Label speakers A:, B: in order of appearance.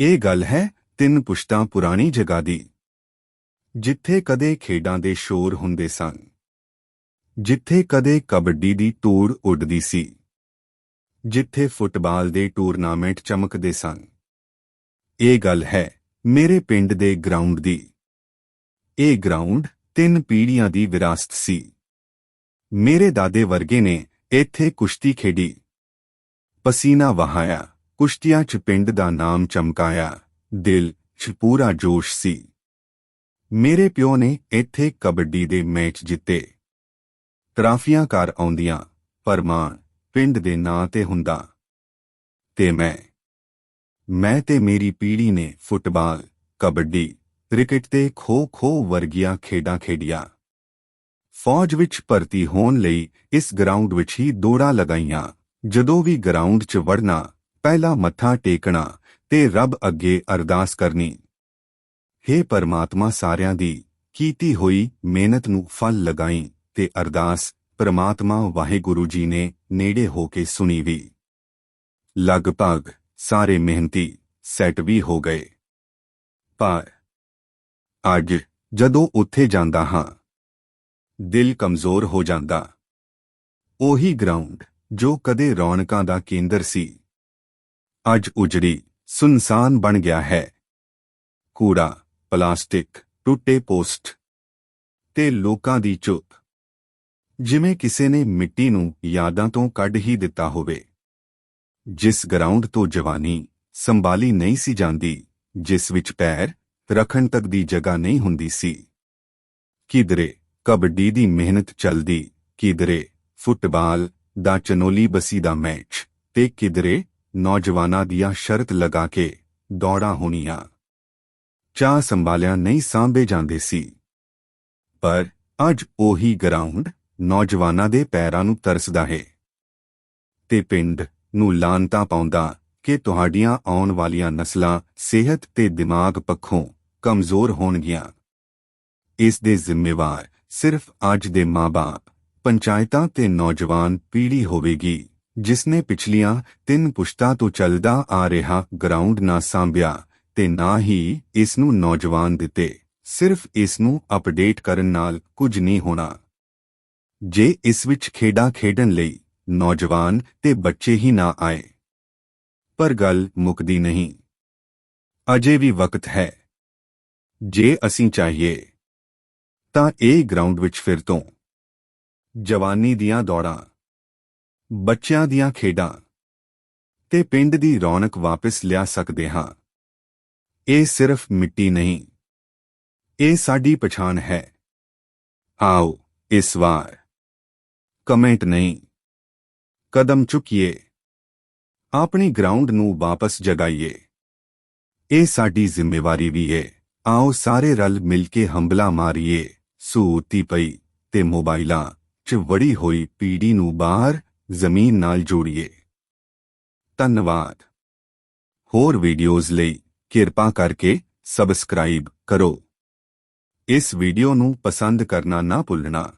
A: ਇਹ ਗੱਲ ਹੈ, ਤਿੰਨ ਪੁਸ਼ਤਾਂ ਪੁਰਾਣੀ ਜਗ੍ਹਾ ਦੀ। ਜਿੱਥੇ ਕਦੇ ਖੇਡਾਂ ਦੇ ਸ਼ੋਰ ਹੁੰਦੇ ਸਨ। ਜਿੱਥੇ ਕਦੇ ਕਬੱਡੀ ਦੀ ਧੂੜ ਉੱਡਦੀ ਸੀ। ਜਿੱਥੇ ਫੁੱਟਬਾਲ ਦੇ ਟੂਰਨਾਮੈਂਟ ਚਮਕਦੇ ਸਨ। ਇਹ ਗੱਲ ਹੈ, ਮੇਰੇ ਪਿੰਡ ਦੇ ਗਰਾਊਂਡ ਦੀ। ਇਹ ਗਰਾਊਂਡ ਤਿੰਨ ਪੀੜ੍ਹੀਆਂ ਦੀ ਵਿਰਾਸਤ ਸੀ। ਮੇਰੇ ਦਾਦੇ ਵਰਗੇ ਨੇ ਇੱਥੇ ਕੁਸ਼ਤੀ ਖੇਡੀ। ਪਸੀਨਾ ਵਹਾਇਆ। ਕੁਸ਼ਤੀਆਂ 'ਚ ਪਿੰਡ ਦਾ ਨਾਮ ਚਮਕਾਇਆ, ਦਿਲ 'ਚ ਪੂਰਾ ਜੋਸ਼ ਸੀ। ਮੇਰੇ ਪਿਓ ਨੇ ਇੱਥੇ ਕਬੱਡੀ ਦੇ ਮੈਚ ਜਿੱਤੇ। ਟਰਾਫੀਆਂ ਘਰ ਆਉਂਦੀਆਂ, ਪਰ ਮਾਂ ਪਿੰਡ ਦੇ ਨਾਂ ਤੇ ਹੁੰਦਾ। ਤੇ ਮੈਂ ਮੈਂ ਤੇ ਮੇਰੀ ਪੀੜ੍ਹੀ ਨੇ ਫੁੱਟਬਾਲ, ਕਬੱਡੀ, ਕ੍ਰਿਕਟ ਤੇ ਖੋ-ਖੋ ਵਰਗੀਆਂ ਖੇਡਾਂ ਖੇਡੀਆਂ। ਫੌਜ ਵਿੱਚ ਭਰਤੀ ਹੋਣ ਲਈ ਇਸ ਗਰਾਊਂਡ ਵਿੱਚ ਹੀ ਦੌੜਾਂ ਲਗਾਈਆਂ, ਜਦੋਂ ਵੀ ਗਰਾਊਂਡ 'ਚ ਵੜਨਾ ਪਹਿਲਾ ਮੱਥਾ ਟੇਕਣਾ ਤੇ ਰੱਬ ਅੱਗੇ ਅਰਦਾਸ ਕਰਨੀ। हे ਪਰਮਾਤਮਾ ਸਾਰਿਆਂ ਦੀ, ਕੀਤੀ ਹੋਈ ਮਿਹਨਤ ਨੂੰ ਫਲ ਲਗਾਈ ਤੇ ਅਰਦਾਸ, ਪਰਮਾਤਮਾ ਵਾਹਿਗੁਰੂ ਜੀ ਨੇ ਨੇੜੇ ਹੋ ਕੇ ਸੁਣੀ ਵੀ ਲਗਭਗ ਸਾਰੇ ਮਿਹਨਤੀ ਸੈੱਟ ਵੀ ਹੋ ਗਏ। ਪਰ ਅੱਜ ਜਦੋਂ ਉੱਥੇ ਜਾਂਦਾ ਹਾਂ, ਦਿਲ ਕਮਜ਼ੋਰ ਹੋ ਜਾਂਦਾ। ਉਹੀ ਗਰਾਊਂਡ ਜੋ ਕਦੇ ਰੌਣਕਾਂ ਦਾ ਕੇਂਦਰ ਸੀ। ਅੱਜ ਉਜੜੀ ਸੁਨਸਾਨ ਬਣ ਗਿਆ ਹੈ। ਕੂੜਾ, ਪਲਾਸਟਿਕ, ਟੁੱਟੇ ਪੋਸਟ ਤੇ ਲੋਕਾਂ ਦੀ ਚੁੱਪ। ਜਿਵੇਂ ਕਿਸੇ ਨੇ ਮਿੱਟੀ ਨੂੰ ਯਾਦਾਂ ਤੋਂ ਕੱਢ ਹੀ ਦਿੱਤਾ ਹੋਵੇ। ਜਿਸ ਗਰਾਊਂਡ ਤੋਂ ਜਵਾਨੀ ਸੰਭਾਲੀ ਨਹੀਂ ਸੀ ਜਾਂਦੀ, ਜਿਸ ਵਿੱਚ ਪੈਰ ਰੱਖਣ ਤੱਕ ਦੀ ਜਗ੍ਹਾ ਨਹੀਂ ਹੁੰਦੀ ਸੀ। ਕਿਧਰੇ ਕਬੱਡੀ ਦੀ ਮਿਹਨਤ ਚੱਲਦੀ, ਕਿਧਰੇ ਫੁੱਟਬਾਲ ਦਾ ਚਨੋਲੀ ਬਸੀ ਦਾ ਮੈਚ ਤੇ ਕਿਧਰੇ ਨੌਜਵਾਨਾਂ ਦੀਆਂ ਸ਼ਰਤ ਲਗਾ ਕੇ ਦੌੜਾਂ ਹੋਣੀਆਂ। ਚਾਹ ਸੰਭਾਲਿਆ ਨਹੀਂ ਸਾਂਭੇ ਜਾਂਦੇ ਸੀ। ਪਰ ਅੱਜ ਉਹੀ ਗਰਾਊਂਡ ਨੌਜਵਾਨਾਂ ਦੇ ਪੈਰਾਂ ਨੂੰ ਤਰਸਦਾ ਹੈ। ਤੇ ਪਿੰਡ ਨੂੰ ਲਾਂਤਾ ਪਾਉਂਦਾ ਕਿ ਤੁਹਾਡੀਆਂ ਆਉਣ ਵਾਲੀਆਂ ਨਸਲਾਂ ਸਿਹਤ ਤੇ ਦਿਮਾਗ ਪੱਖੋਂ ਕਮਜ਼ੋਰ ਹੋਣਗੀਆਂ। ਇਸ ਦੇ ਜ਼ਿੰਮੇਵਾਰ ਸਿਰਫ ਅੱਜ ਦੇ ਮਾਪੇ ਪੰਚਾਇਤਾਂ ਤੇ ਨੌਜਵਾਨ ਪੀੜ੍ਹੀ ਹੋਵੇਗੀ। ਜਿਸਨੇ ਪਿਛਲੀਆਂ ਤਿੰਨ ਪੁਸ਼ਤਾਂ ਤੋਂ ਚੱਲਦਾ ਆ ਰਿਹਾ ਗਰਾਊਂਡ ਨਾ ਸਾਂਭਿਆ ਤੇ ਨਾ ਹੀ ਇਸ ਨੂੰ ਨੌਜਵਾਨ ਦਿੱਤੇ। ਸਿਰਫ ਇਸ ਨੂੰ ਅਪਡੇਟ ਕਰਨ ਨਾਲ ਕੁਝ ਨਹੀਂ ਹੋਣਾ। ਜੇ ਇਸ ਵਿੱਚ ਖੇਡਾਂ ਖੇਡਣ ਲਈ ਨੌਜਵਾਨ ਤੇ ਬੱਚੇ ਹੀ ਨਾ ਆਏ। ਪਰ ਗੱਲ ਮੁੱਕਦੀ ਨਹੀਂ। ਅਜੇ ਵੀ ਵਕਤ ਹੈ। ਜੇ ਅਸੀਂ ਚਾਹੀਏ, ਤਾਂ ਇਹ ਗਰਾਊਂਡ ਵਿੱਚ ਫਿਰ ਤੋਂ ਜਵਾਨੀ ਦੀਆਂ ਦੌੜਾਂ ਬੱਚਿਆਂ ਦੀਆਂ ਖੇਡਾਂ। ਤੇ ਪਿੰਡ ਦੀ ਰੌਣਕ ਵਾਪਸ ਲਿਆ ਸਕਦੇ ਹਾਂ। ਇਹ ਸਿਰਫ ਮਿੱਟੀ ਨਹੀਂ। ਇਹ ਸਾਡੀ ਪਛਾਣ ਹੈ। ਆਓ, ਇਸ ਵਾਰ। ਕਮੈਂਟ ਨਹੀਂ। ਕਦਮ ਚੁੱਕੀਏ। ਆਪਣੀ ਗਰਾਊਂਡ ਨੂੰ ਵਾਪਸ ਜਗਾਈਏ। ਇਹ ਸਾਡੀ ਜ਼ਿੰਮੇਵਾਰੀ ਵੀ ਹੈ। ਆਓ ਸਾਰੇ ਰਲ ਮਿਲ ਕੇ ਹੰਬਲਾ ਮਾਰੀਏ। ਸੂਤੀ ਪਈ ਤੇ ਮੋਬਾਈਲਾਂ 'ਚ ਵੜੀ ਹੋਈ ਪੀੜੀ ਨੂੰ ਬਾਹਰ ਜ਼ਮੀਨ ਨਾਲ ਜੋੜੀਏ। ਧੰਨਵਾਦ। ਹੋਰ ਵੀਡੀਓਜ਼ ਲਈ ਕਿਰਪਾ ਕਰਕੇ ਸਬਸਕ੍ਰਾਈਬ ਕਰੋ। ਇਸ ਵੀਡੀਓ ਨੂੰ ਪਸੰਦ ਕਰਨਾ ਨਾ ਭੁੱਲਣਾ।